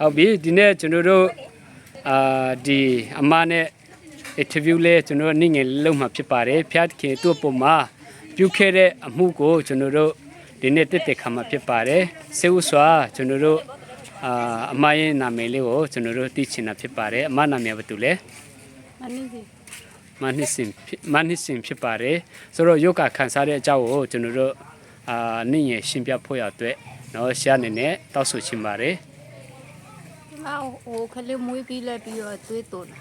ဟုတ်ပြီဒီနေ့ကျွန်တော်တို့အာဒီအမနဲ့ interview လဲကျွန်တော်အနေငယ်လုံးမှာဖြစ်ပါတယ်ဖျက်ခင်သူ့ပုံမှာပြုခဲ့တဲ့အမှုကိုကျွန်တော်တို့ဒီနေ့တက်တက်ခါမှာဖြစ်ပါတယ်စေဥစွာကျွန်တော်တို့အာအမရဲ့နာမည်လေးကိုကျွန်တော်တို့သိချင်တာဖြစ်ပါတယ်အမနာမည်ဘာတူလဲမနစ်စင်မနစ်စင်မနစ်စင်ဖြစ်ပါတယ်ဆိုတော့ယောဂခံစားတဲ့အကြောင်းကိုကျွန်တော်တို့အာနေ့ငယ်ရှင်းပြဖို့ရအတွက်နော်ရှားနေနဲ့တောက်ဆိုချင်ပါတယ် ဒီမှာဟိုခလေးမွေးပြီးလဲပြီးတော့သွေးသွန်းတာ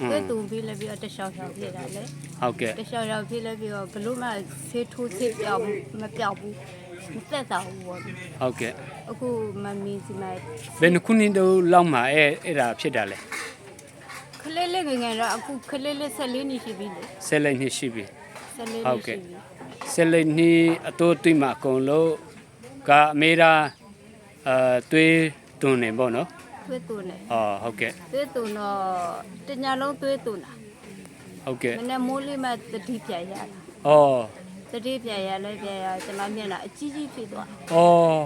อืသွေးมသွန်းပြီးလဲပြီးတော့တခြားခြားဖြစ်တာလေဟုတ်ကဲ့တခြားခြားဖြစ်လဲပြီးတော့ဘလို့မှဆေးထိုးဆေးပြောင်းမပြောင်းဘူးမသက်သာဘူးပေါ့ဟုတ်ကဲ့အခုမမီစီမဘယ်နှခုနှစ်တုန်းလောက်မှအဲ့အဲ့ဒါဖြစ်တာလဲခလေးလေးငယ်ငယ်တော့အခုခလေးလေး14နှစ်ရှိပြီလေဆယ်လိုက်နှစ်ရှိပြီ14ဟုတ်နှစ်ကဲ့ရှိပြီဆယ်လိုက်နှစ်အတိုးတွေ့မှအကုန်လုံးကအမေရာအာတွေးတွန်းနေပေါ့နော် သွေးသွန်းတယ်အော်ဟုတ်ကဲ့သွေးသွန်းတော့တညာလုံးသွေးသွန်းတာဟုတ်ကဲ့မနေ့မိုးလေးမှတတိပြန်ရတာအော်တတိပြန်ရလဲပြန်ရကျွန်မမျက်နှာအကြီးကြီးဖြစ်သွားအော်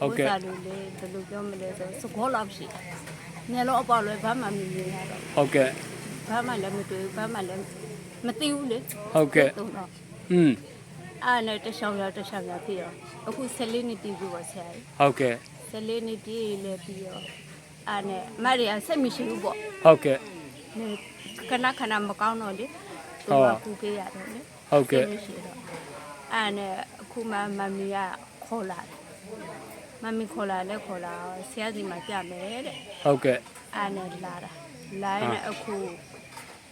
ဟုတ်ကဲ့ဥစ္စာတွေလေဘယ်လိုပြောမလဲဆိုစကောလောက်ရှိတယ်ညလုံးအပေါ်လဲဘာမှမမြင်ရတော့ဟုတ်ကဲ့ဘာမှလည်းမတွေ့ဘူးဘာမှလည်းမသိဘူးလေဟုတ်ကဲ့သုံးတော့อืมအားနဲ့တခြားရောက်တခြားရောက်ပြီးတော့အခု14နှစ်တည်ပြီပေါ့ဆရာကြီးဟုတ်ကဲ့14နှစ်တည်လဲပြီးတော့ အားနဲ့မရီယာဆက်မရှိဘူးပေါ့ဟုတ်ကဲ့နေခဏခဏမကောင်းတော့လေသူဟုတ်ကကူပေးရတယ်လေဟုတ်ကဲ့ဆက်မရှိတော့အားနဲ့အခုမှမမီကခေါ်လာတယ်မမီခေါ်လာလဲခေါ်လာဆရာစီမှာကြမယ်တဲ့ဟုတ်ကဲ့အားနဲ့လာတာလာရင်လည်းအခု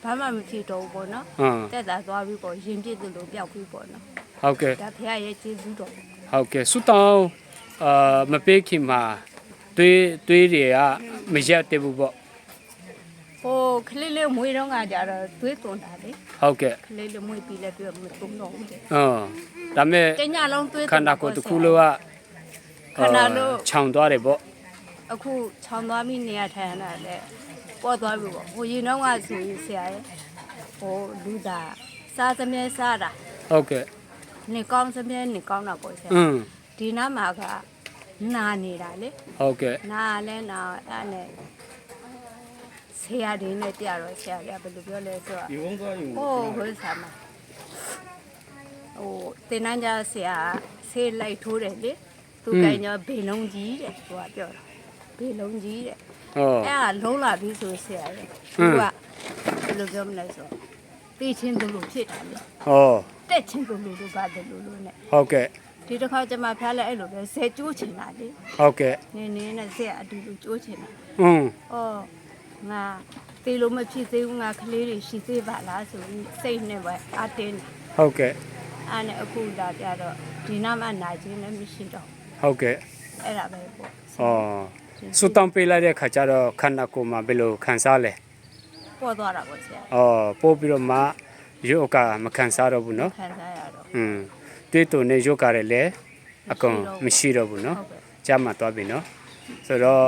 ဘာမှမဖြစ်တော့ဘူးပေါ့နော်ဟမ်တက်တာသွားပြီးပေါ့ရင်ပြည့်သူလိုပျောက်ပြီးပေါ့နော်ဟုတ်ကဲ့ဒါဖခင်ရဲ့ကျေးဇူးတော်ဟုတ်ကဲ့ဆူတောင်းအာမပေးခင်မှာ တွေးတွေးတွေကမရက်သေးဘူးပေါ့ဟိုခလေးလေးမွေးတော့ကကြတော့သွေးသွန်းတာလေဟုတ်ကဲ့ခလေးလေးမွေးပြီးလဲပြီးတော့မသွန်းတော့ဘူးတဲ့ဟမ်ဒါမဲ့တညလုံးသွေးခန္ဓာကိုယ်တစ်ခုလုံးကခန္ဓာလို့ခြောင်သွားတယ်ပေါ့အခုခြောင်သွားပြီးနေရထိုင်ရတာလေပေါ်သွားပြီပေါ့ဟိုရင်တော့ကဆိုရင်ဆရာရဲ့ဟိုလူသားစားသမြဲစားတာဟုတ်ကဲ့နေကောင်းသမြဲနေကောင်းတာပေါ့ဆရာอืมဒီနားမှာက နာနေတာလေဟုတ်ကဲ့နာလဲနာအဲ့နဲ့ဆရာတွေနဲ့ပြတော့ဆရာကဘယ်လိုပြောလဲဆိုတော့ဒီဝန်သွားယူဟိုဟိုဆာမဟိုတင်နှန်းကြဆရာဆေးလိုက်ထိုးတယ်လေသူကညောဘေလုံးကြီးတဲ့သူကပြောတာဘေလုံးကြီးတဲ့ဟုတ်အဲ့ဒါလုံးလာပြီဆိုဆရာကသူကဘယ်လိုပြောမလဲဆိုတော့တေးချင်းတို့လိုဖြစ်တာလေဟောတက်ချင်းတို့လိုလိုပါတယ်လို့လို့နဲ့ဟုတ်ကဲ့ ဒီတစ်ခါကျမဖျားလဲအဲ့လိုပဲဇဲကျိုးချင်တာလေ ဟုတ်ကဲ့ နေနေနဲ့ဇဲအတူတူကျိုးချင်တာ อืม ။အော်ငါသေးလို့မဖြစ်သေးဘူးငါကလေးတွေရှိသေးပါလားဆိုပြီးစိတ်နဲ့ပဲအတင်းတယ် ဟုတ်ကဲ့ ။အဲ့နဲ့အခုလာပြတော့ဒီနာမနာခြင်းလည်းမရှိတော့ ဟုတ်ကဲ့ အဲ့ဒါပဲပေါ့ ဟောဆူတောင်းပေးလိုက်တဲ့ခါကျတော့ခန္ဓာကိုယ်မှာဘယ်လိုခံစားလဲ ။ပေါ်သွားတာပေါ့ဆရာ အော်ပို့ပြီးတော့မှယောဂမခံစားတော့ဘူးเนาะ ။ခံစားရတော့ อืม တွေးတုန်နဲ့ယောဂရတယ်လေအကုန်မရှိတော့ဘူးเนาะ ဟုတ်ကဲ့ ကြားမှသွားပြီเนาะဆိုတော့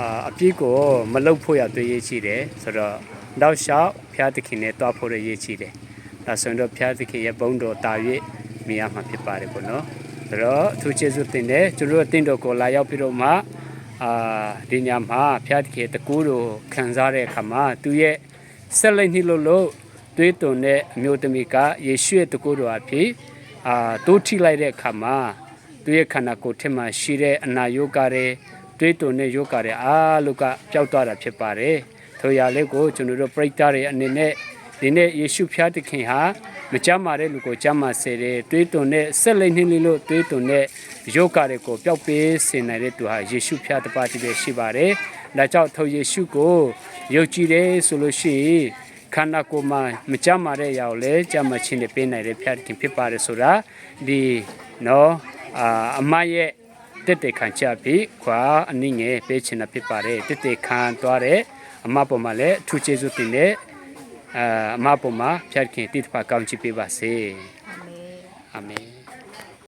အာအပြည့်ကိုမလုတ်ဖို့ရတွေ့ရေးရှိတယ်ဆိုတော့တောက်လျှောက်ဖျားသခင်နဲ့တွားဖို့ရရေးရှိတယ်ဒါဆိုရင်တော့ဖျားသခင်ရဲ့ဘုန်းတော်တာ၍မြင်ရမှာဖြစ်ပါတယ်ပေါ့နော်ဆိုတော့အထူးကျေးဇူးတင်တယ်ကျွန်တော်တို့အတင်းတော်ကိုလာရောက်ပြီးတော့မှအာဒီညမှာဖျားသခင်တကူတော်ခံစားတဲ့အခါမှာသူရဲ့ဆက်လက်နှိလို့လို့တွေးတုန်တဲ့အမျိုးသမီးကယေရှုရဲ့တကူတော်အဖြစ် အာတိုးထိလိုက်တဲ့အခါမှာသူရဲ့ခန္ဓာကိုယ်ထက်မှရှိတဲ့အနာယောဂတွေတွေးတုန်တဲ့ယောဂတွေအားလုံးကပျောက်သွားတာဖြစ်ပါတယ်။ထိုရာလေးကိုကျွန်တော်တို့ပရိသတ်တွေအနေနဲ့ဒီနေ့ယေရှုဖျားသခင်ဟာမကြမ်းမာတဲ့လူကိုကြမ်းမာစေတယ်တွေးတုန်တဲ့ဆက်လက်နှင်းလေးလို့တွေးတုန်တဲ့ယောဂတွေကိုပျောက်ပေးစေနိုင်တဲ့သူဟာယေရှုဖျားတစ်ပါးတည်းပဲရှိပါတယ်။ဒါကြောင့်ထိုယေရှုကိုယုံကြည်တယ်ဆိုလို့ရှိရင် ခန္ဓာကိုယ်မှာမကြမ်းမာတဲ့အရာကိုလည်းကြမ်းမာခြင်းနဲ့ပေးနိုင်တဲ့ဖျားသခင်ဖြစ်ပါတယ်ဆိုတာဒီနော်အာအမရဲ့တက်တက်ခံချပြီးခွာအနည်းငယ်ပေးချင်တာဖြစ်ပါတယ်တက်တက်ခံသွားတဲ့အမပေါ်မှာလည်းအထူးကျေးဇူးတင်တဲ့အာအမပေါ်မှာဖျက်ခင်တိတ္တဖာကောင်းချီးပေးပါစေ။အာမင်အာမင်